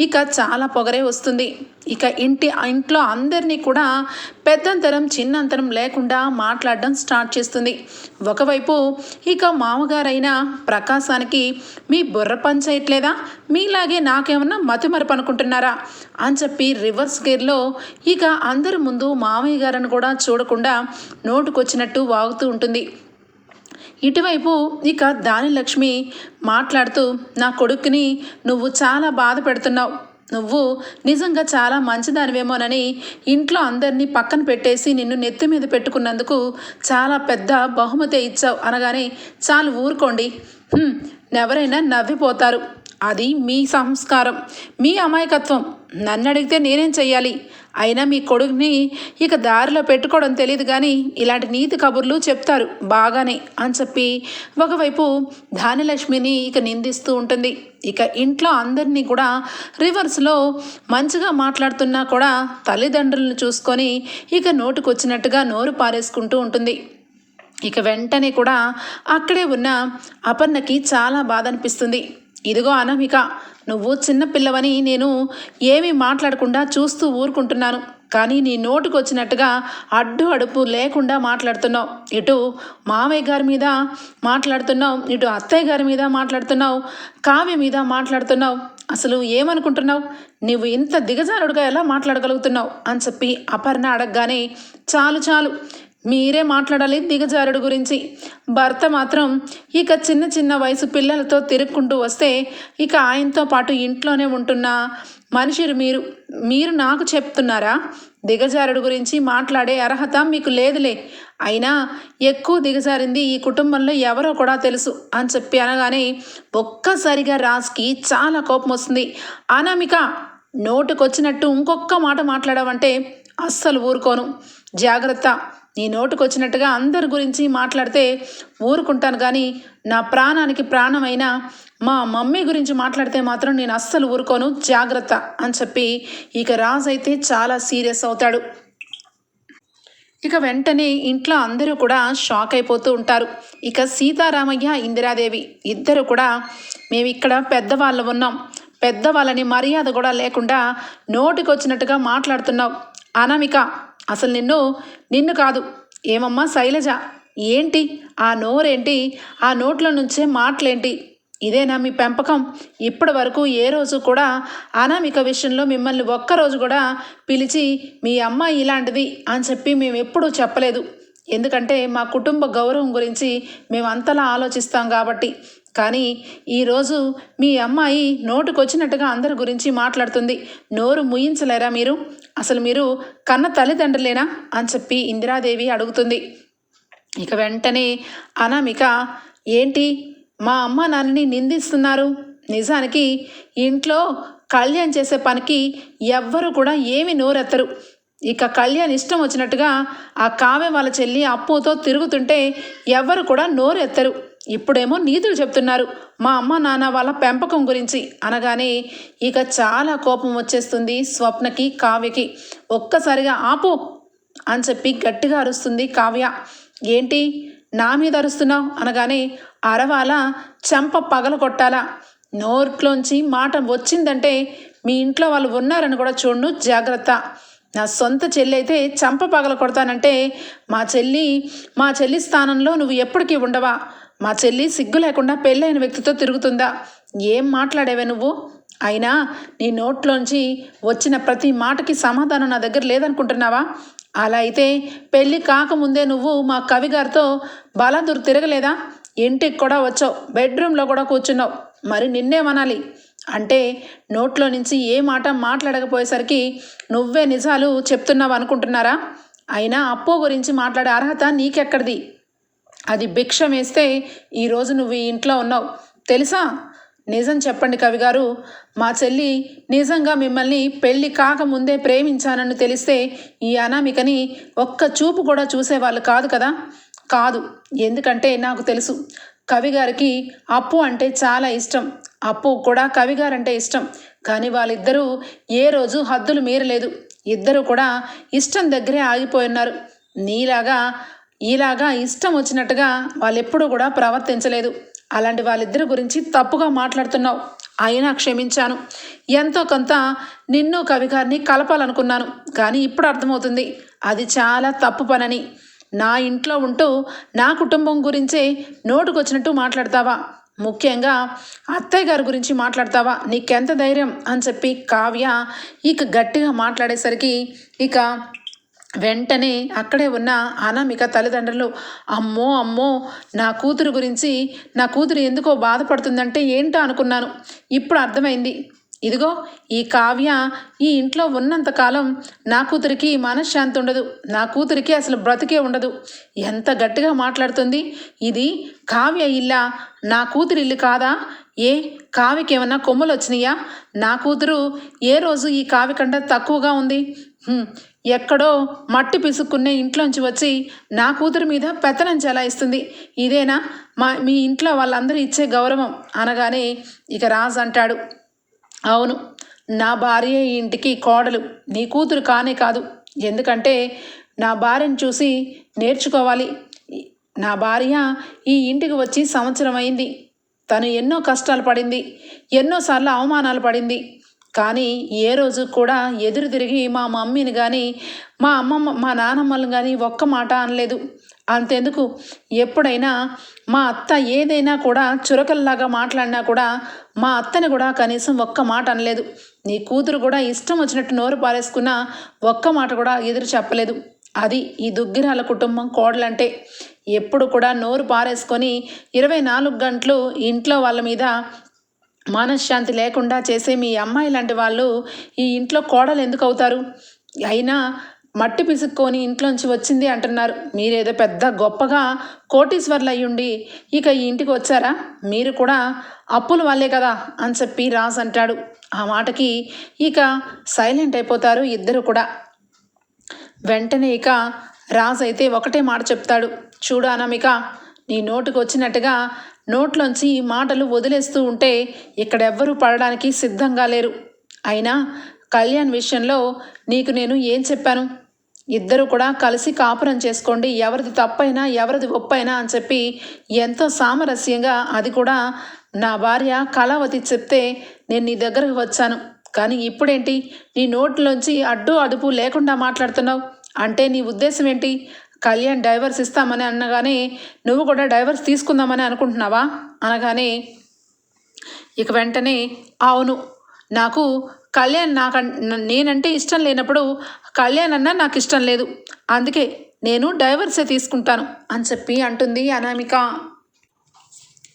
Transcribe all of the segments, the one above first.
ఇక చాలా పొగరే వస్తుంది. ఇక ఇంటి ఇంట్లో అందరినీ కూడా పెద్దంతరం చిన్నంతరం లేకుండా మాట్లాడడం స్టార్ట్ చేస్తుంది. ఒకవైపు ఇక మామగారైన ప్రకాశానికి మీ బుర్ర పంచేయట్లేదా? మీలాగే నాకేమన్నా మతిమరపు అనుకుంటున్నారా? అని చెప్పి రివర్స్ గేర్లో ఇక అందరి ముందు మామయ్య గారిని కూడా చూడకుండా నోటుకొచ్చినట్టు వాగుతూ ఉంటుంది. ఇటువైపు ఇక దానిలక్ష్మి మాట్లాడుతూ నా కొడుకుని నువ్వు చాలా బాధ పెడుతున్నావు నువ్వు నిజంగా చాలా మంచిదానివేమోనని ఇంట్లో అందరినీ పక్కన పెట్టేసి నిన్ను నెత్తి మీద పెట్టుకున్నందుకు చాలా పెద్ద బహుమతి ఇచ్చావు అనగానే చాలు ఊరుకోండి. ఎవరైనా నవ్విపోతారు. అది మీ సంస్కారం. మీ అమాయకత్వం. నన్ను అడిగితే నేనేం చెయ్యాలి? అయినా మీ కొడుకుని ఇక దారిలో పెట్టుకోవడం తెలియదు కానీ ఇలాంటి నీతి కబుర్లు చెప్తారు బాగానే అని చెప్పి ఒకవైపు ధాన్యలక్ష్మిని ఇక నిందిస్తూ ఉంటుంది. ఇక ఇంట్లో అందరినీ కూడా రివర్స్లో మంచిగా మాట్లాడుతున్నా కూడా తల్లిదండ్రులను చూసుకొని ఇక నోటుకొచ్చినట్టుగా నోరు పారేసుకుంటూ ఉంటుంది. ఇక వెంటనే కూడా అక్కడే ఉన్న అపర్ణకి చాలా బాధ అనిపిస్తుంది. ఇదిగో అనామిక నువ్వు చిన్నపిల్లవని నేను ఏమీ మాట్లాడకుండా చూస్తూ ఊరుకుంటున్నాను. కానీ నీ నోటుకు వచ్చినట్టుగా అడ్డు అడుపు లేకుండా మాట్లాడుతున్నావు. ఇటు మామయ్య గారి మీద మాట్లాడుతున్నావు ఇటు అత్తయ్య గారి మీద మాట్లాడుతున్నావు కావ్య మీద మాట్లాడుతున్నావు. అసలు ఏమనుకుంటున్నావు? నువ్వు ఇంత దిగజారుడుగా ఎలా మాట్లాడగలుగుతున్నావు? అని చెప్పి అపర్ణ అడగగానే చాలు చాలు. మీరే మాట్లాడాలి దిగజారుడు గురించి. భర్త మాత్రం ఇక చిన్న చిన్న వయసు పిల్లలతో తిరుక్కుంటూ వస్తే ఇక ఆయనతో పాటు ఇంట్లోనే ఉంటున్న. మనుషులు మీరు మీరు నాకు చెప్తున్నారా? దిగజారుడు గురించి మాట్లాడే అర్హత మీకు లేదులే. అయినా ఎక్కువ దిగజారింది ఈ కుటుంబంలో ఎవరో కూడా తెలుసు అని చెప్పి అనగానే ఒక్కసారిగా రాజ్కి చాలా కోపం వస్తుంది. అనామిక నోటుకొచ్చినట్టు ఇంకొక్క మాట మాట్లాడావంటే అస్సలు ఊరుకోను. జాగ్రత్త. నీ నోటుకొచ్చినట్టుగా అందరి గురించి మాట్లాడితే ఊరుకుంటాను కానీ నా ప్రాణానికి ప్రాణమైన మా మమ్మీ గురించి మాట్లాడితే మాత్రం నేను అస్సలు ఊరుకోను. జాగ్రత్త అని చెప్పి ఇక రాజు అయితే చాలా సీరియస్ అవుతాడు. ఇక వెంటనే ఇంట్లో అందరూ కూడా షాక్ అయిపోతూ ఉంటారు. ఇక సీతారామయ్య ఇందిరాదేవి ఇద్దరు కూడా మేము ఇక్కడ పెద్దవాళ్ళు ఉన్నాం. పెద్దవాళ్ళని మర్యాద కూడా లేకుండా నోటికొచ్చినట్టుగా మాట్లాడుతున్నావు అనామిక అసలు నిన్ను నిన్ను కాదు. ఏమమ్మా శైలజ? ఏంటి? ఆ నోరేంటి? ఆ నోట్ల నుంచే మాటలేంటి? ఇదేనా మీ పెంపకం? ఇప్పటి వరకు ఏ రోజు కూడా అనామిక విషయంలో మిమ్మల్ని ఒక్కరోజు కూడా పిలిచి మీ అమ్మ ఇలాంటిది అని చెప్పి మేము ఎప్పుడూ చెప్పలేదు. ఎందుకంటే మా కుటుంబ గౌరవం గురించి మేము అంతలా ఆలోచిస్తాం కాబట్టి. కానీ ఈరోజు మీ అమ్మాయి నోటుకొచ్చినట్టుగా అందరి గురించి మాట్లాడుతుంది. నోరు ముయించలేరా మీరు? అసలు మీరు కన్న తల్లిదండ్రులేనా? అని చెప్పి ఇందిరాదేవి అడుగుతుంది. ఇక వెంటనే అనామిక ఏంటి? మా అమ్మ నాన్నని నిందిస్తున్నారు. నిజానికి ఇంట్లో కళ్యాణ్ చేసే పనికి ఎవ్వరు కూడా ఏమి నోరెత్తరు. ఇక కళ్యాణ్ ఇష్టం వచ్చినట్టుగా ఆ కావ్య వాళ్ళ చెల్లి అప్పుతో తిరుగుతుంటే ఎవ్వరు కూడా నోరెత్తరు. ఇప్పుడేమో నీతులు చెప్తున్నారు. మా అమ్మ నాన్న వాళ్ళ పెంపకం గురించి అనగానే ఇక చాలా కోపం వచ్చేస్తుంది స్వప్నకి కావ్యకి. ఒక్కసారిగా ఆపు అని చెప్పి గట్టిగా అరుస్తుంది కావ్య. ఏంటి? నా మీద అరుస్తున్నావు? అనగానే అరవాల చెంప పగల కొట్టాలా. నోట్లోంచి మాట వచ్చిందంటే మీ ఇంట్లో వాళ్ళు ఉన్నారని కూడా చూడు జాగ్రత్త. నా సొంత చెల్లి అయితే చంప పగల కొడతానంటే మా చెల్లి మా చెల్లి స్థానంలో నువ్వు ఎప్పటికీ ఉండవా? మా చెల్లి సిగ్గు లేకుండా పెళ్ళైన వ్యక్తితో తిరుగుతుందా? ఏం మాట్లాడేవే నువ్వు? అయినా నీ నోట్లోంచి వచ్చిన ప్రతి మాటకి సమాధానం నా దగ్గర లేదనుకుంటున్నావా? అలా అయితే పెళ్ళి కాకముందే నువ్వు మా కవి గారితో తిరగలేదా? ఇంటికి కూడా వచ్చావు బెడ్రూమ్లో కూడా కూర్చున్నావు. మరి నిన్నేమనాలి అంటే నోట్లో నుంచి ఏ మాట మాట్లాడకపోయేసరికి నువ్వే నిజాలు చెప్తున్నావు అనుకుంటున్నారా అయినా అప్పు గురించి మాట్లాడే అర్హత నీకెక్కడిది? అది భిక్ష వేస్తే ఈరోజు నువ్వు ఈ ఇంట్లో ఉన్నావు. తెలుసా? నిజం చెప్పండి కవి గారు. మా చెల్లి నిజంగా మిమ్మల్ని పెళ్ళి కాకముందే ప్రేమించానని తెలిస్తే ఈ అనామికని ఒక్క చూపు కూడా చూసేవాళ్ళు కాదు కదా? కాదు. ఎందుకంటే నాకు తెలుసు కవిగారికి అప్పు అంటే చాలా ఇష్టం. అప్పు కూడా కవిగారంటే ఇష్టం. కానీ వాళ్ళిద్దరూ ఏ రోజు హద్దులు మీరలేదు. ఇద్దరు కూడా ఇష్టం దగ్గరే ఆగిపోయి ఉన్నారు. నీలాగా ఇలాగా ఇష్టం వచ్చినట్టుగా వాళ్ళెప్పుడూ కూడా ప్రవర్తించలేదు. అలాంటి వాళ్ళిద్దరి గురించి తప్పుగా మాట్లాడుతున్నావు. అయినా క్షమించాను. ఎంతో కొంత నిన్ను కవిగారిని కలపాలనుకున్నాను. కానీ ఇప్పుడు అర్థమవుతుంది. అది చాలా తప్పు పనని. నా ఇంట్లో ఉంటూ నా కుటుంబం గురించే నోటుకొచ్చినట్టు మాట్లాడతావా? ముఖ్యంగా అత్తయ్య గారి గురించి మాట్లాడతావా? నీకెంత ధైర్యం అని చెప్పి కావ్య ఇక గట్టిగా మాట్లాడేసరికి ఇక వెంటనే అక్కడే ఉన్న అనామిక తల్లిదండ్రులు అమ్మో అమ్మో నా కూతురు గురించి నా కూతురు ఎందుకో బాధపడుతుందంటే ఏంటో అనుకున్నాను. ఇప్పుడు అర్థమైంది. ఇదిగో ఈ కావ్య ఈ ఇంట్లో ఉన్నంతకాలం నా కూతురికి మనశ్శాంతి ఉండదు. నా కూతురికి అసలు బ్రతికే ఉండదు. ఎంత గట్టిగా మాట్లాడుతుంది. ఇది కావ్య ఇల్లా? నా కూతురు ఇల్లు కాదా? ఏ కావికి ఏమన్నా కొమ్ములు వచ్చినాయా నా కూతురు ఏ రోజు ఈ కావి కంటే తక్కువగా ఉంది? ఎక్కడో మట్టి పిసుక్కునే ఇంట్లోంచి వచ్చి నా కూతురు మీద పెత్తనం చెలాయిస్తుంది. ఇదేనా? మా మీ ఇంట్లో వాళ్ళందరూ ఇచ్చే గౌరవం అనగానే ఇక రాజు అంటాడు. అవును నా భార్య ఈ ఇంటికి కోడలు. నీ కూతురు కానే కాదు. ఎందుకంటే నా భార్యను చూసి నేర్చుకోవాలి. నా భార్య ఈ ఇంటికి వచ్చి సంవత్సరం అయింది. తను ఎన్నో కష్టాలు పడింది. ఎన్నోసార్లు అవమానాలు పడింది. కానీ ఏ రోజు కూడా ఎదురు తిరిగి మా మమ్మీని కానీ మా అమ్మమ్మ మా నానమ్మని కానీ ఒక్క మాట అనలేదు. అంతెందుకు? ఎప్పుడైనా మా అత్త ఏదైనా కూడా చురకల్లాగా మాట్లాడినా కూడా మా అత్తని కూడా కనీసం ఒక్క మాట అనలేదు. నీ కూతురు కూడా ఇష్టం వచ్చినట్టు నోరు పారేసుకున్నా ఒక్క మాట కూడా ఎదురు చెప్పలేదు. అది ఈ దుగ్గిరాల కుటుంబం కోడలంటే. ఎప్పుడు కూడా నోరు పారేసుకొని ఇరవై నాలుగు గంటలు ఇంట్లో వాళ్ళ మీద మనశ్శాంతి లేకుండా చేసే మీ అమ్మాయి లాంటి వాళ్ళు ఈ ఇంట్లో కోడలు ఎందుకు అవుతారు? అయినా మట్టి పిసుక్కొని ఇంట్లోంచి వచ్చింది అంటున్నారు. మీరేదో పెద్ద గొప్పగా కోటీశ్వర్లు అయ్యుండి ఇక ఈ ఇంటికి వచ్చారా? మీరు కూడా అప్పుల వాళ్ళే కదా అని చెప్పి రాజ్ అంటాడు. ఆ మాటకి ఇక సైలెంట్ అయిపోతారు ఇద్దరు కూడా. వెంటనే ఇక రాజ్ అయితే ఒకటే మాట చెప్తాడు. చూడు అనామిక నీ నోటికి వచ్చినట్టుగా నోట్లోంచి ఈ మాటలు వదిలేస్తూ ఉంటే ఇక్కడెవ్వరూ పడడానికి సిద్ధంగా లేరు. అయినా కళ్యాణ్ విషయంలో నీకు నేను ఏం చెప్పాను? ఇద్దరు కూడా కలిసి కాపురం చేసుకోండి. ఎవరిది తప్పైనా ఎవరిది ఒప్పైనా అని చెప్పి ఎంతో సామరస్యంగా అది కూడా నా భార్య కళావతి చెప్తే నేను నీ దగ్గరకు వచ్చాను. కానీ ఇప్పుడేంటి? నీ నోట్లోంచి అడ్డు అదుపు లేకుండా మాట్లాడుతున్నావు. అంటే నీ ఉద్దేశం ఏంటి? కళ్యాణ్ డైవర్స్ ఇస్తామని అనగానే నువ్వు కూడా డైవర్స్ తీసుకుందామని అనుకుంటున్నావా? అనగానే ఇక వెంటనే అవును. నాకు కళ్యాణ్ నాకు నేనంటే ఇష్టం లేనప్పుడు కళ్యాణ్ అన్నా నాకు ఇష్టం లేదు. అందుకే నేను డైవర్సే తీసుకుంటాను అని చెప్పి అంటుంది అనామిక.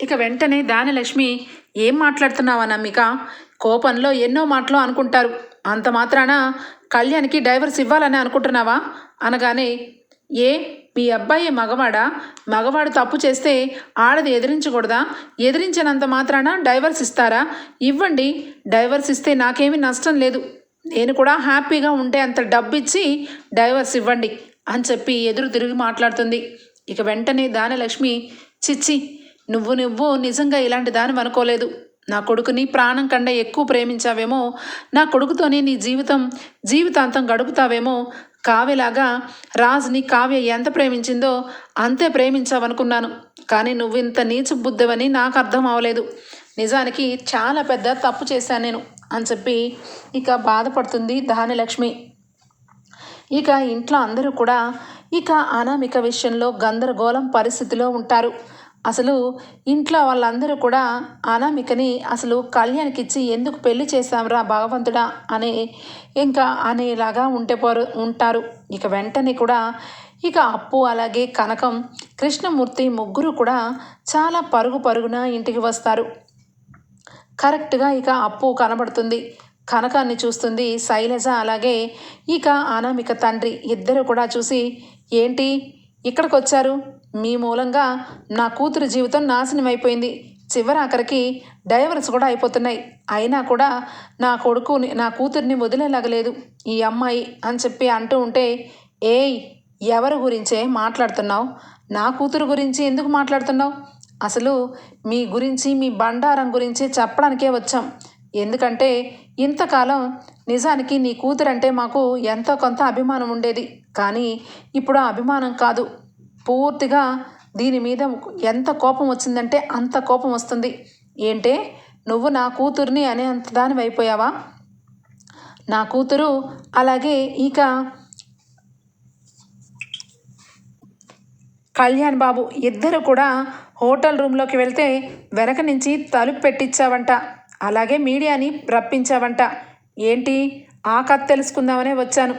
ఇక వెంటనే దానలక్ష్మి ఏం మాట్లాడుతున్నావు అనామిక? కోపంలో ఎన్నో మాటలు అనుకుంటారు. అంత మాత్రాన కళ్యాణ్కి డైవర్స్ ఇవ్వాలని అనుకుంటున్నావా? అనగానే ఏ? మీ అబ్బాయి మగవాడా? మగవాడు తప్పు చేస్తే ఆడది ఎదిరించకూడదా? ఎదిరించినంత మాత్రాన డైవర్స్ ఇస్తారా? ఇవ్వండి. డైవర్స్ ఇస్తే నాకేమీ నష్టం లేదు. నేను కూడా హ్యాపీగా ఉంటే అంత డబ్బు ఇచ్చి డైవర్స్ ఇవ్వండి అని చెప్పి ఎదురు తిరిగి మాట్లాడుతుంది. ఇక వెంటనే దానలక్ష్మి చిచ్చి నువ్వు నువ్వు నిజంగా ఇలాంటి దాని అనుకోలేదు. నా కొడుకుని ప్రాణం కంటే ఎక్కువ ప్రేమించావేమో నా కొడుకుతోనే నీ జీవితం జీవితాంతం గడుపుతావేమో కావ్యలాగా రాజుని కావ్య ఎంత ప్రేమించిందో అంతే ప్రేమించావనుకున్నాను. కానీ నువ్వు ఇంత నీచ బుద్ధవని నాకు అర్థం అవ్వలేదు నిజానికి చాలా పెద్ద తప్పు చేశాను నేను అని చెప్పి ఇక బాధపడుతుంది దానిలక్ష్మి ఇక ఇంట్లో అందరూ కూడా ఇక అనామిక విషయంలో గందరగోళం పరిస్థితిలో ఉంటారు. అసలు ఇంట్లో వాళ్ళందరూ కూడా అనామికని అసలు కళ్యాణ్కి ఇచ్చి ఎందుకు పెళ్ళి చేశాంరా భగవంతుడా అనే ఇంకా అనేలాగా ఉంటే ఉంటారు. ఇక వెంటనే కూడా ఇక అప్పు అలాగే కనకం కృష్ణమూర్తి ముగ్గురు కూడా చాలా పరుగు పరుగున ఇంటికి వస్తారు. కరెక్ట్గా ఇక అప్పు కనబడుతుంది. కనకాన్ని చూస్తుంది శైలజ అలాగే ఇక అనామిక తండ్రి. ఇద్దరు కూడా చూసి ఏంటి? ఇక్కడికి వచ్చారు మీ మూలంగా నా కూతురు జీవితం నాశనం అయిపోయింది. చివరాఖరికి డైవర్స్ కూడా అయిపోతున్నాయి. అయినా కూడా నా కొడుకుని నా కూతుర్ని వదిలేలాగలేదు ఈ అమ్మాయి అని చెప్పి అంటూ ఉంటే ఏయ్ ఎవరి గురించే మాట్లాడుతున్నావు? నా కూతురు గురించి ఎందుకు మాట్లాడుతున్నావు? అసలు మీ గురించి మీ బండారం గురించి చెప్పడానికే వచ్చాం. ఎందుకంటే ఇంతకాలం నిజానికి నీ కూతురంటే మాకు ఎంతో కొంత అభిమానం ఉండేది. కానీ ఇప్పుడు ఆ అభిమానం కాదు. పూర్తిగా దీని మీద ఎంత కోపం వచ్చిందంటే అంత కోపం వస్తుంది. ఏంటే నువ్వు నా కూతుర్ని అనే అంత దాని అయిపోయావా? నా కూతురు అలాగే ఇక కళ్యాణ్ బాబు ఇద్దరు కూడా హోటల్ రూమ్లోకి వెళ్తే వెనక నుంచి తలుపు పెట్టించావంట అలాగే మీడియాని రప్పించావంట. ఏంటి? ఆ కథ తెలుసుకుందామనే వచ్చాను.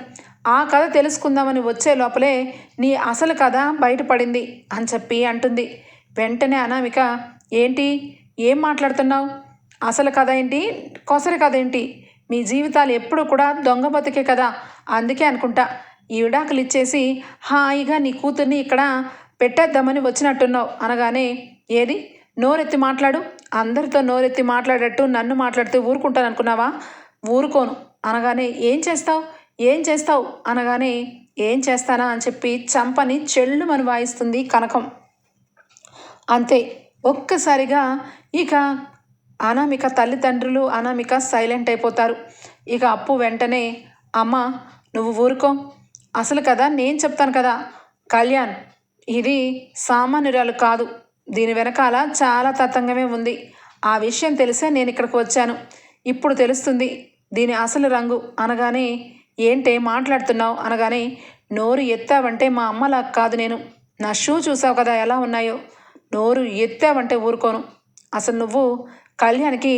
ఆ కథ తెలుసుకుందామని వచ్చే లోపలే నీ అసలు కథ బయటపడింది అని చెప్పి అంటుంది. వెంటనే అనామిక ఏంటి? ఏం మాట్లాడుతున్నావు? అసలు కథ ఏంటి? కొసరి కథ ఏంటి? మీ జీవితాలు ఎప్పుడూ కూడా దొంగ బతికే కదా? అందుకే అనుకుంటా. ఈ విడాకులు ఇచ్చేసి హాయిగా నీ కూతుర్ని ఇక్కడ పెట్టేద్దామని వచ్చినట్టున్నావు అనగానే ఏది? నోరెత్తి మాట్లాడు. అందరితో నోరెత్తి మాట్లాడేట్టు నన్ను మాట్లాడితే ఊరుకుంటాను అనుకున్నావా? ఊరుకోను. అనగానే ఏం చేస్తావు? ఏం చేస్తావు? అనగానే ఏం చేస్తానా అని చెప్పి చంపని చెల్లుమని వాయిస్తుంది కనకం. అంతే. ఒక్కసారిగా ఇక అనామిక తల్లిదండ్రులు అనామిక సైలెంట్ అయిపోతారు. ఇక అప్పు వెంటనే అమ్మ నువ్వు ఊరుకో. అసలు కదా నేను చెప్తాను కదా కళ్యాణ్ ఇది సామాన్యురాలు కాదు. దీని వెనకాల చాలా తతంగమే ఉంది. ఆ విషయం తెలిసే నేను ఇక్కడికి వచ్చాను. ఇప్పుడు తెలుస్తుంది దీని అసలు రంగు. అనగానే ఏంటే మాట్లాడుతున్నావు? అనగానే నోరు ఎత్తావంటే మా అమ్మలా కాదు నేను. నా షూ చూసావు కదా ఎలా ఉన్నాయో. నోరు ఎత్తావంటే ఊరుకోను. అసలు నువ్వు కళ్యాణ్కి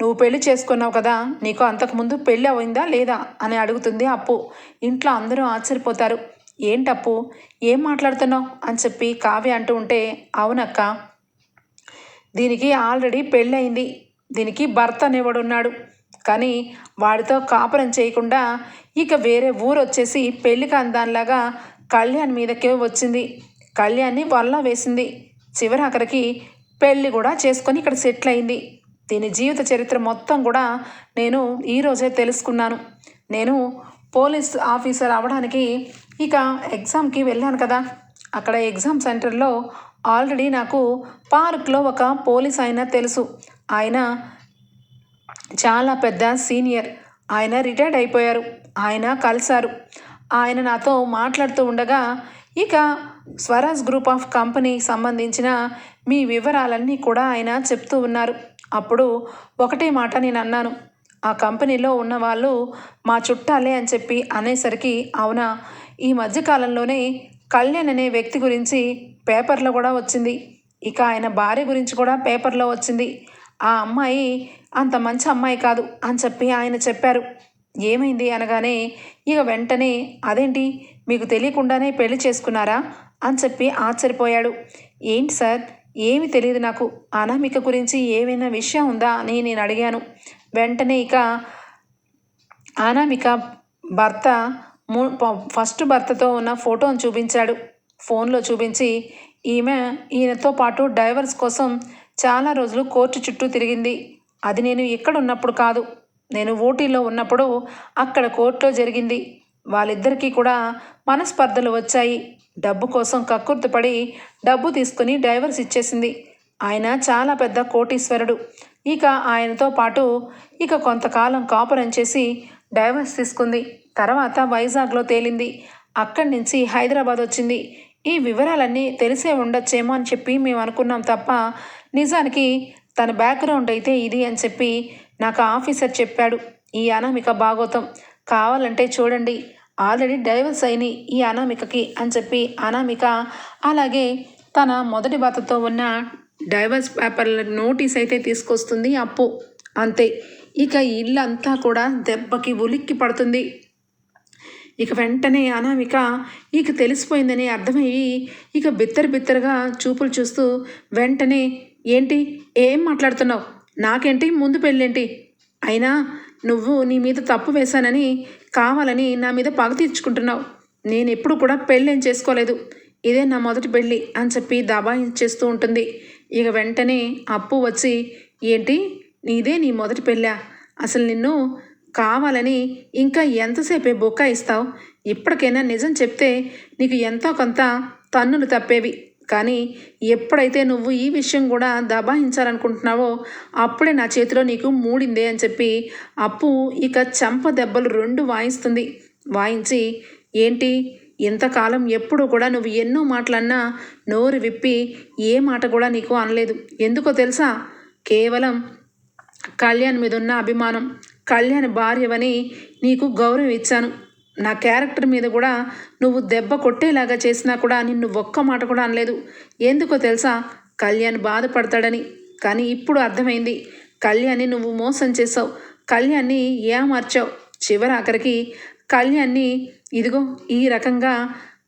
నువ్వు పెళ్ళి చేసుకున్నావు కదా నీకు అంతకుముందు పెళ్ళి అయిందా లేదా? అని అడుగుతుంది అప్పు. ఇంట్లో అందరూ ఆశ్చర్యపోతారు. ఏంటప్పు? ఏం మాట్లాడుతున్నావు? అని చెప్పి కావ్య అంటూ ఉంటే అవునక్క. దీనికి ఆల్రెడీ పెళ్ళయింది. దీనికి భర్త అనేవాడున్నాడు కానీ వాడితో కాపురం చేయకుండా ఇక వేరే ఊరు వచ్చేసి పెళ్ళి దానిలాగా కళ్యాణ్ మీదకే వచ్చింది. కళ్యాణ్ని వల్ల వేసింది. చివరి అక్కడికి పెళ్ళి కూడా చేసుకొని ఇక్కడ సెటిల్ అయింది దీని జీవిత చరిత్ర మొత్తం కూడా నేను ఈరోజే తెలుసుకున్నాను. నేను పోలీస్ ఆఫీసర్ అవ్వడానికి ఇక ఎగ్జామ్కి వెళ్ళాను కదా. అక్కడ ఎగ్జామ్ సెంటర్లో ఆల్రెడీ నాకు పార్క్లో ఒక పోలీస్ ఆయన తెలుసు. ఆయన చాలా పెద్ద సీనియర్. ఆయన రిటైర్డ్ అయిపోయారు. ఆయన కలిశారు. ఆయన నాతో మాట్లాడుతూ ఉండగా ఇక స్వరాజ్ గ్రూప్ ఆఫ్ కంపెనీ సంబంధించిన మీ వివరాలన్నీ కూడా ఆయన చెప్తూ ఉన్నారు. అప్పుడు ఒకటే మాట నేను అన్నాను. ఆ కంపెనీలో ఉన్న వాళ్ళు మా చుట్టాలే అని చెప్పి అనేసరికి అవునా? ఈ మధ్యకాలంలోనే కళ్యాణ్ అనే వ్యక్తి గురించి పేపర్లో కూడా వచ్చింది. ఇక ఆయన భార్య గురించి కూడా పేపర్లో వచ్చింది. ఆ అమ్మాయి అంత మంచి అమ్మాయి కాదు అని చెప్పి ఆయన చెప్పారు. ఏమైంది అనగానే ఇక వెంటనే అదేంటి మీకు తెలియకుండానే పెళ్ళి చేసుకున్నారా అని చెప్పి ఆశ్చర్యపోయాడు. ఏంటి సార్? ఏమి తెలియదు నాకు. అనామిక గురించి ఏమైనా విషయం ఉందా అని నేను అడిగాను. వెంటనే ఇక అనామిక భర్త ఫస్ట్ భర్తతో ఉన్న ఫోటోను చూపించాడు. ఫోన్లో చూపించి ఈమె ఈయనతో పాటు డైవర్స్ కోసం చాలా రోజులు కోర్టు చుట్టూ తిరిగింది. అది నేను ఇక్కడ ఉన్నప్పుడు కాదు. నేను ఊటీలో ఉన్నప్పుడు అక్కడ కోర్టులో జరిగింది. వాళ్ళిద్దరికీ కూడా మనస్పర్ధలు వచ్చాయి. డబ్బు కోసం కక్కుర్తిపడి డబ్బు తీసుకుని డైవర్స్ ఇచ్చేసింది. ఆయన చాలా పెద్ద కోటీశ్వరుడు. ఇక ఆయనతో పాటు ఇక కొంతకాలం కాపురం చేసి డైవర్స్ తీసుకుంది. తర్వాత వైజాగ్లో తేలింది. అక్కడి నుంచి హైదరాబాద్ వచ్చింది. ఈ వివరాలన్నీ తెలిసే ఉండొచ్చేమో అని చెప్పి మేము అనుకున్నాం తప్ప నిజానికి తన బ్యాక్గ్రౌండ్ అయితే ఇది అని చెప్పి నాకు ఆఫీసర్ చెప్పాడు. ఈ అనామిక భాగోతం కావాలంటే చూడండి. ఆల్రెడీ డైవర్స్ అయినాయి ఈ అనామికకి అని చెప్పి అనామిక అలాగే తన మొదటి భర్తతో ఉన్న డైవర్స్ పేపర్ల నోటీస్ అయితే తీసుకొస్తుంది అప్పు. అంతే. ఇక ఇల్లంతా కూడా దెబ్బకి ఉలిక్కి పడుతుంది. ఇక వెంటనే అనామిక ఇక తెలిసిపోయిందని అర్థమయ్యి ఇక బిత్తర బిత్తరగా చూపులు చూస్తూ వెంటనే ఏంటి? ఏం మాట్లాడుతున్నావు? నాకేంటి? ముందు పెళ్ళేంటి? అయినా నువ్వు నీ మీద తప్పు వేశానని కావాలని నా మీద పగ తీర్చుకుంటున్నావు. నేను ఎప్పుడు కూడా పెళ్ళేం చేసుకోలేదు. ఇదే నా మొదటి పెళ్ళి అని చెప్పి దబాయించేస్తూ ఉంటుంది. ఇక వెంటనే అప్పు వచ్చి ఏంటి? నీదే నీ మొదటి పెళ్ళా? అసలు నిన్ను కావాలని ఇంకా ఎంతసేపే బొక్క ఇస్తావు? ఇప్పటికైనా నిజం చెప్తే నీకు ఎంతో కొంత తన్నులు తప్పేవి. కానీ ఎప్పుడైతే నువ్వు ఈ విషయం కూడా దబాయించాలనుకుంటున్నావో అప్పుడే నా చేతిలో నీకు మూడిందే అని చెప్పి అప్పు ఇక చెంప దెబ్బలు రెండు వాయిస్తుంది. వాయించి ఏంటి? ఇంతకాలం ఎప్పుడు కూడా నువ్వు ఎన్నో మాటలన్నా నోరు విప్పి ఏ మాట కూడా నీకు అనలేదు. ఎందుకో తెలుసా? కేవలం కళ్యాణ్ మీద ఉన్న అభిమానం. కళ్యాణ్ భార్యవని నీకు గౌరవం ఇచ్చాను. నా క్యారెక్టర్ మీద కూడా నువ్వు దెబ్బ కొట్టేలాగా చేసినా కూడా నిన్ను ఒక్క మాట కూడా అనలేదు. ఎందుకో తెలుసా? కళ్యాణ్ బాధపడతాడని. కానీ ఇప్పుడు అర్థమైంది. కళ్యాణ్ని నువ్వు మోసం చేసావు కళ్యాణ్ని ఏమార్చావు? చివరి ఆఖరికి కళ్యాణ్ని ఇదిగో ఈ రకంగా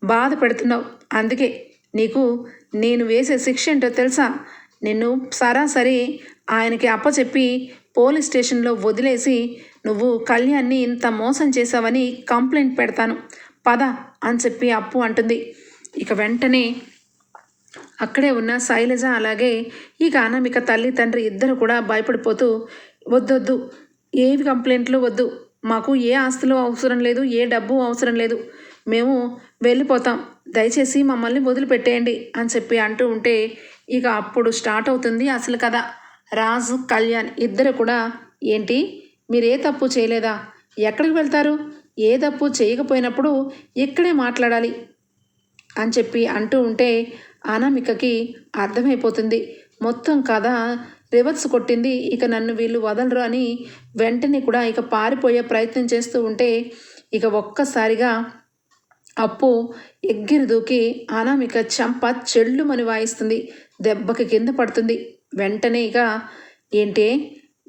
బాధ పెడుతున్నావు అందుకే నీకు నేను వేసే శిక్ష ఏంటో తెలుసా? నిన్ను సరాసరి ఆయనకి అప్పచెప్పి పోలీస్ స్టేషన్లో వదిలేసి నువ్వు కళ్యాణ్ని ఇంత మోసం చేశావని కంప్లైంట్ పెడతాను. పద అని చెప్పి అప్పు అంటుంది. ఇక వెంటనే అక్కడే ఉన్న శైలజ అలాగే ఇక అనామిక తల్లి తండ్రి ఇద్దరు కూడా భయపడిపోతూ వద్దొద్దు ఏవి కంప్లైంట్లు వద్దు. మాకు ఏ ఆస్తులు అవసరం లేదు ఏ డబ్బు అవసరం లేదు. మేము వెళ్ళిపోతాం. దయచేసి మమ్మల్ని వదిలిపెట్టేయండి అని చెప్పి అంటూ ఉంటే ఇక అప్పుడు స్టార్ట్ అవుతుంది అసలు కథ. రాజు కళ్యాణ్ ఇద్దరు కూడా ఏంటి? మీరు ఏ తప్పు చేయలేదా? ఎక్కడికి వెళ్తారు? ఏ తప్పు చేయకపోయినప్పుడు ఇక్కడే మాట్లాడాలి అని చెప్పి అంటూ ఉంటే అనామికకి అర్థమైపోతుంది. మొత్తం కథ రివర్స్ కొట్టింది. ఇక నన్ను వీళ్ళు వదలరు అని వెంటనే కూడా ఇక పారిపోయే ప్రయత్నం చేస్తూ ఉంటే ఇక ఒక్కసారిగా అప్పు ఎగ్గిరి దూకి అనామిక చెంప చెల్లుమని వాయిస్తుంది. దెబ్బకి కింద పడుతుంది. వెంటనే ఇక ఏంటే?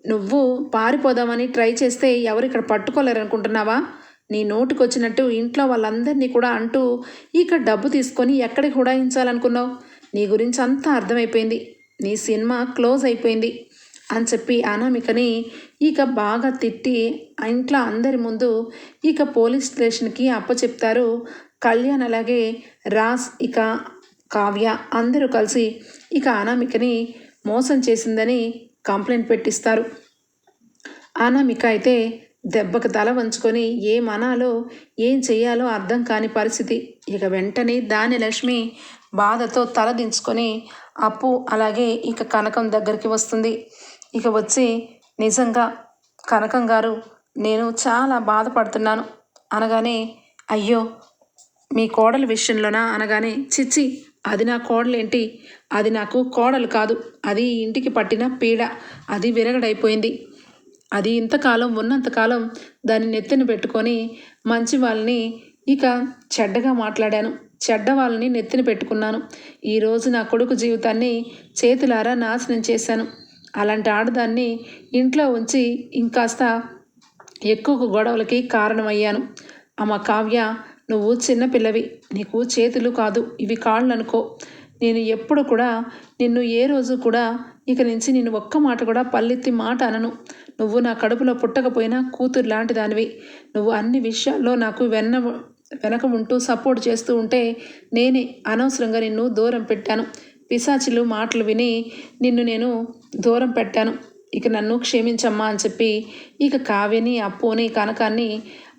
నువ్వు పారిపోదామని ట్రై చేస్తే ఎవరు ఇక్కడ పట్టుకోలేరు అనుకుంటున్నావా నీ నోటికి వచ్చినట్టు ఇంట్లో వాళ్ళందరినీ కూడా అంటూ ఇక డబ్బు తీసుకొని ఎక్కడికి హుడాయించాలనుకున్నావు? నీ గురించి అంతా అర్థమైపోయింది. నీ సినిమా క్లోజ్ అయిపోయింది అని చెప్పి అనామికని ఇక బాగా తిట్టి ఆ ఇంట్లో అందరి ముందు ఇక పోలీస్ స్టేషన్కి అప్పచెప్తారు కళ్యాణ్ అలాగే రాస్ ఇక కావ్య అందరూ కలిసి ఇక అనామికని మోసం చేసిందని కంప్లైంట్ పెట్టిస్తారు. అనామిక అయితే దెబ్బకు తల వంచుకొని ఏం అనాలో ఏం చేయాలో అర్థం కాని పరిస్థితి. ఇక వెంటనే దాని లక్ష్మి బాధతో తల దించుకొని అప్పు అలాగే ఇక కనకం దగ్గరికి వస్తుంది. ఇక వచ్చి నిజంగా కనకం గారు నేను చాలా బాధపడుతున్నాను. అనగానే అయ్యో మీ కోడల విషయంలోనా? అనగానే చిచ్చి అది నా కోడలేంటి? అది నాకు కోడలు కాదు. అది ఈ ఇంటికి పట్టిన పీడ. అది విరగడైపోయింది. అది ఇంతకాలం ఉన్నంతకాలం దాన్ని నెత్తిన పెట్టుకొని మంచి వాళ్ళని ఇక చెడ్డగా మాట్లాడాను. చెడ్డ వాళ్ళని నెత్తిన పెట్టుకున్నాను. ఈరోజు నా కొడుకు జీవితాన్ని చేతులారా నాశనం చేశాను. అలాంటి ఆడదాన్ని ఇంట్లో ఉంచి ఇంకాస్త ఎక్కువ గొడవలకి కారణమయ్యాను. అమ్మ కావ్య నువ్వు చిన్నపిల్లవి నీకు చేతులు కాదు ఇవి కాళ్ళు అనుకో నేను ఎప్పుడు కూడా నిన్ను ఏ రోజు కూడా ఇక నుంచి నేను ఒక్క మాట కూడా పల్లెత్తి మాట అనను. నువ్వు నా కడుపులో పుట్టకపోయినా కూతురు లాంటి దానివి నువ్వు అన్ని విషయాల్లో నాకు వెన్న వెనక ఉంటూ సపోర్ట్ చేస్తూ ఉంటే నేనే అనవసరంగా నిన్ను దూరం పెట్టాను. పిశాచిలు మాటలు విని నిన్ను నేను దూరం పెట్టాను. ఇక నన్ను క్షమించమ్మా అని చెప్పి ఇక కావ్యని అప్పుని కనకాన్ని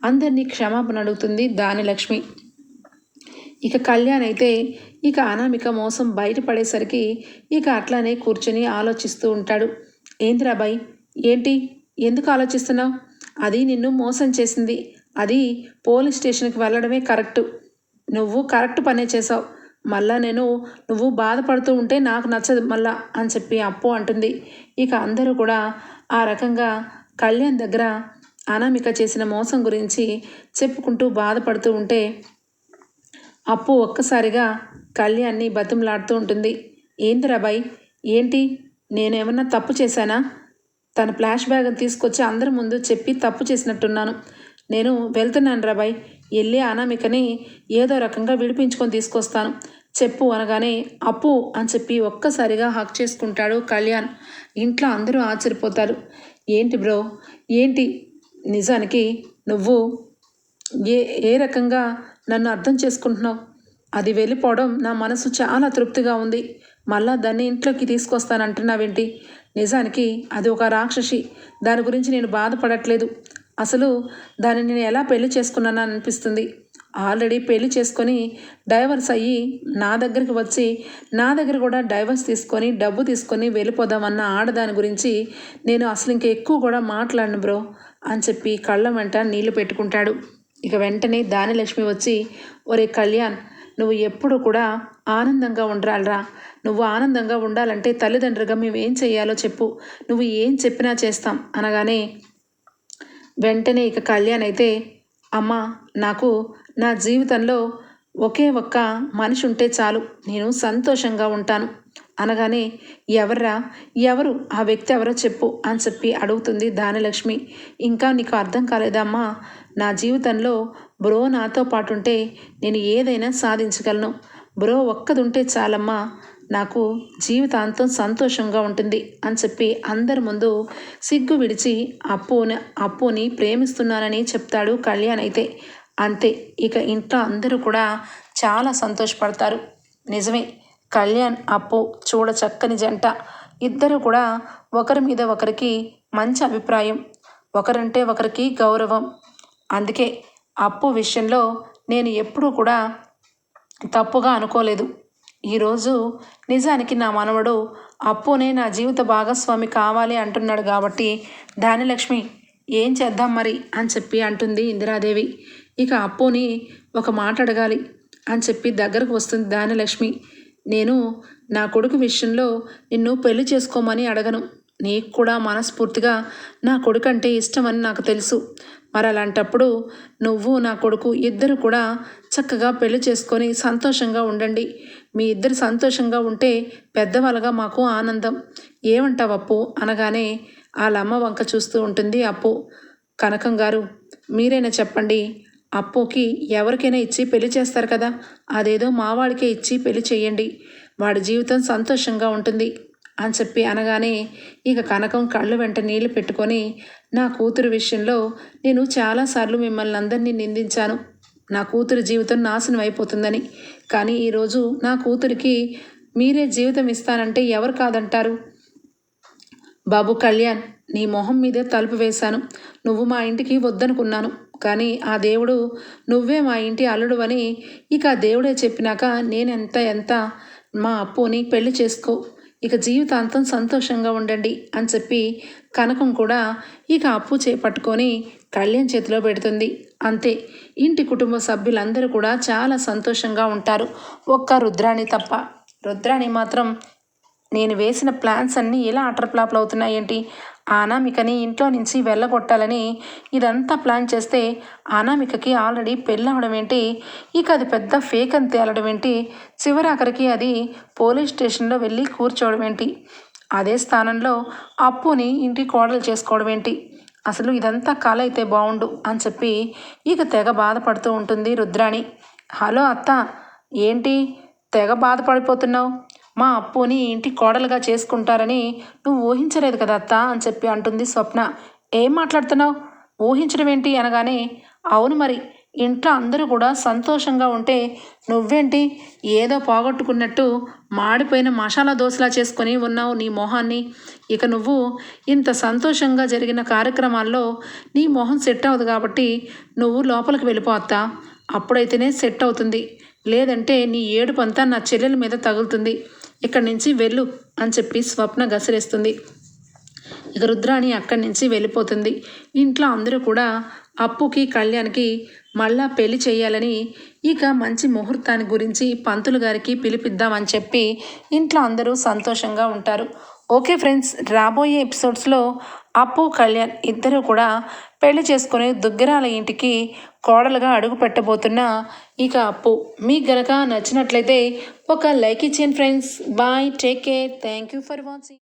అందరినీ క్షమాపణ అడుగుతుంది దానిలక్ష్మి ఇక కళ్యాణ్ అయితే ఇక అనామిక మోసం బయటపడేసరికి ఇక అట్లానే కూర్చొని ఆలోచిస్తూ ఉంటాడు. ఏంద్రాబాయ్ ఏంటి? ఎందుకు ఆలోచిస్తున్నావు? అది నిన్ను మోసం చేసింది. అది పోలీస్ స్టేషన్కి వెళ్ళడమే కరెక్టు. నువ్వు కరెక్ట్ పనే చేసావు మళ్ళా నేను నువ్వు బాధపడుతూ ఉంటే నాకు నచ్చదు మళ్ళా అని చెప్పి అప్పు అంటుంది. ఇక అందరూ కూడా ఆ రకంగా కళ్యాణ్ దగ్గర అనామిక చేసిన మోసం గురించి చెప్పుకుంటూ బాధపడుతూ ఉంటే అప్పు ఒక్కసారిగా కళ్యాణ్ని బతిమలాడుతూ ఉంటుంది. ఏంది రాబాయ్ ఏంటి? నేనేమన్నా తప్పు చేశానా? తన ఫ్లాష్ బ్యాగ్ తీసుకొచ్చి అందరి ముందు చెప్పి తప్పు చేసినట్టున్నాను. నేను వెళ్తున్నాను రాబాయ్ వెళ్ళి అనామికని ఏదో రకంగా విడిపించుకొని తీసుకొస్తాను. చెప్పు అనగానే అప్పు అని చెప్పి ఒక్కసారిగా హక్ చేసుకుంటాడు కళ్యాణ్. ఇంట్లో అందరూ ఆశ్చర్యపోతారు. ఏంటి బ్రో? ఏంటి? నిజానికి నువ్వు ఏ ఏ రకంగా నన్ను అర్థం చేసుకుంటున్నావు? అది వెళ్ళిపోవడం నా మనసు చాలా తృప్తిగా ఉంది. మళ్ళా దాన్ని ఇంట్లోకి తీసుకొస్తానంటున్నావేంటి? నిజానికి అది ఒక రాక్షసి. దాని గురించి నేను బాధపడట్లేదు. అసలు దాన్ని నేను ఎలా పెళ్ళి చేసుకున్నాను అనిపిస్తుంది. ఆల్రెడీ పెళ్ళి చేసుకొని డైవర్స్ అయ్యి నా దగ్గరికి వచ్చి నా దగ్గర కూడా డైవర్స్ తీసుకొని డబ్బు తీసుకొని వెళ్ళిపోదామన్న ఆడదాని గురించి నేను అసలు ఇంకా ఎక్కువ కూడా మాట్లాడను బ్రో. అని చెప్పి కళ్ళ వెంట నీళ్ళు పెట్టుకుంటాడు. ఇక వెంటనే దానిలక్ష్మి వచ్చి ఒరే కళ్యాణ్ నువ్వు ఎప్పుడు కూడా ఆనందంగా ఉండాలిరా. నువ్వు ఆనందంగా ఉండాలంటే తల్లిదండ్రులుగా మేము ఏం చేయాలో చెప్పు. నువ్వు ఏం చెప్పినా చేస్తాం. అనగానే వెంటనే ఇక కళ్యాణ్ అయితే అమ్మ నాకు నా జీవితంలో ఒకే ఒక్క మనిషి ఉంటే చాలు. నేను సంతోషంగా ఉంటాను. అనగానే ఎవర్రా? ఎవరు? ఆ వ్యక్తి ఎవరో చెప్పు అని చెప్పి అడుగుతుంది దానలక్ష్మి ఇంకా నీకు అర్థం కాలేదమ్మా నా జీవితంలో బ్రో నాతో పాటు ఉంటే నేను ఏదైనా సాధించగలను. బ్రో ఒక్కదుంటే చాలమ్మా. నాకు జీవితాంతం సంతోషంగా ఉంటుంది అని చెప్పి అందరి ముందు సిగ్గు విడిచి అప్పుని అప్పుని ప్రేమిస్తున్నానని చెప్తాడు కళ్యాణ్ అయితే. అంతే. ఇక ఇంట్లో అందరూ కూడా చాలా సంతోషపడతారు. నిజమే. కళ్యాణ్ అప్పు చూడ చక్కని జంట. ఇద్దరు కూడా ఒకరి మీద ఒకరికి మంచి అభిప్రాయం ఒకరంటే ఒకరికి గౌరవం. అందుకే అప్పు విషయంలో నేను ఎప్పుడూ కూడా తప్పుగా అనుకోలేదు. ఈరోజు నిజానికి నా మనవడు అప్పునే నా జీవిత భాగస్వామి కావాలి అంటున్నాడు కాబట్టి దానిలక్ష్మి ఏం చేద్దాం మరి అని చెప్పి అంటుంది ఇందిరాదేవి. ఇక అప్పుని ఒక మాట అడగాలి అని చెప్పి దగ్గరకు వస్తుంది దానిలక్ష్మి నేను నా కొడుకు విషయంలో నిన్ను పెళ్ళి చేసుకోమని అడగను. నీకు కూడా మనస్ఫూర్తిగా నా కొడుకు అంటే ఇష్టమని నాకు తెలుసు. మరి అలాంటప్పుడు నువ్వు నా కొడుకు ఇద్దరు కూడా చక్కగా పెళ్ళి చేసుకొని సంతోషంగా ఉండండి. మీ ఇద్దరు సంతోషంగా ఉంటే పెద్దవాళ్ళగా మాకు ఆనందం. ఏమంటావు అప్పు అనగానే వాళ్ళ అమ్మ వంక చూస్తూ ఉంటుంది అప్పు. కనకం గారు మీరైనా చెప్పండి. అప్పుకి ఎవరికైనా ఇచ్చి పెళ్ళి చేస్తారు కదా. అదేదో మావాడికే ఇచ్చి పెళ్ళి చేయండి. వాడి జీవితం సంతోషంగా ఉంటుంది. అని చెప్పి అనగానే ఇక కనకం కళ్ళు వెంట నీళ్ళు పెట్టుకొని నా కూతురు విషయంలో నేను చాలాసార్లు మిమ్మల్ని అందరినీ నిందించాను. నా కూతురు జీవితం నాశనం అయిపోతుందని. కానీ ఈరోజు నా కూతురికి మీరే జీవితం ఇస్తానంటే ఎవరు కాదంటారు? బాబు కళ్యాణ్ నీ మొహం మీదే తలుపు వేశాను. నువ్వు మా ఇంటికి వద్దనుకున్నాను. కానీ ఆ దేవుడు నువ్వే మా ఇంటి అల్లుడు అని ఇక ఆ దేవుడే చెప్పినాక నేనెంత ఎంత మా అప్పుని పెళ్ళి చేసుకో ఇక జీవితాంతం సంతోషంగా ఉండండి అని చెప్పి కనకం కూడా ఇక అప్పు చేపట్టుకొని కళ్యాణ్ చేతిలో పెడుతుంది. అంతే ఇంటి కుటుంబ సభ్యులందరూ కూడా చాలా సంతోషంగా ఉంటారు. ఒక్క రుద్రాణి తప్ప. రుద్రాణి మాత్రం నేను వేసిన ప్లాన్స్ అన్నీ ఎలా అటర్ ఫ్లాప్లు అవుతున్నాయేంటి అనామికని ఇంట్లో నుంచి వెళ్ళగొట్టాలని ఇదంతా ప్లాన్ చేస్తే అనామికకి ఆల్రెడీ పెళ్ళవడం ఏంటి? ఇక అది పెద్ద ఫేక్ అని తేలడం ఏంటి? చివరాఖరికి అది పోలీస్ స్టేషన్లో వెళ్ళి కూర్చోవడం ఏంటి? అదే స్థానంలో అప్పుని ఇంటి కోడలు చేసుకోవడం ఏంటి? అసలు ఇదంతా కళ అయితే బాగుండు అని చెప్పి ఇక తెగ బాధపడుతూ ఉంటుంది రుద్రాణి. హలో అత్త ఏంటి? తెగ బాధపడిపోతున్నావు? మా అప్పుని ఇంటి కోడలుగా చేసుకుంటారని నువ్వు ఊహించలేదు కదా అత్త అని చెప్పి అంటుంది స్వప్న. ఏం మాట్లాడుతున్నావు? ఊహించడం ఏంటి అనగానే అవును మరి ఇంట్లో అందరూ కూడా సంతోషంగా ఉంటే నువ్వేంటి ఏదో పోగొట్టుకున్నట్టు మాడిపోయిన మసాలా దోశలా చేసుకొని ఉన్నావు నీ మొహాన్ని. ఇక నువ్వు ఇంత సంతోషంగా జరిగిన కార్యక్రమాల్లో నీ మొహం సెట్ అవ్వదు కాబట్టి నువ్వు లోపలికి వెళ్ళిపోతా అప్పుడైతేనే సెట్ అవుతుంది. లేదంటే నీ ఏడుపంతా నా చెల్లెల మీద తగులుతుంది. ఇక్కడి నుంచి వెళ్ళు అని చెప్పి స్వప్న గసిరేస్తుంది. ఇక రుద్రాణి అక్కడి నుంచి వెళ్ళిపోతుంది. ఇంట్లో అందరూ కూడా అప్పుకి కళ్యాణ్కి మళ్ళా పెళ్ళి చేయాలని ఇక మంచి ముహూర్తాన్ని గురించి పంతులు గారికి పిలిపిద్దామని చెప్పి ఇంట్లో అందరూ సంతోషంగా ఉంటారు. ఓకే ఫ్రెండ్స్ రాబోయే ఎపిసోడ్స్లో అప్పు కళ్యాణ్ ఇద్దరు కూడా పెళ్ళి చేసుకుని దుగ్గరాల ఇంటికి కోడలుగా అడుగు పెట్టబోతున్న ఇక అప్పు. మీకు గనక నచ్చినట్లయితే ఒక లైక్ ఇచ్చేయండి friends. Bye take care. Thank you for watching.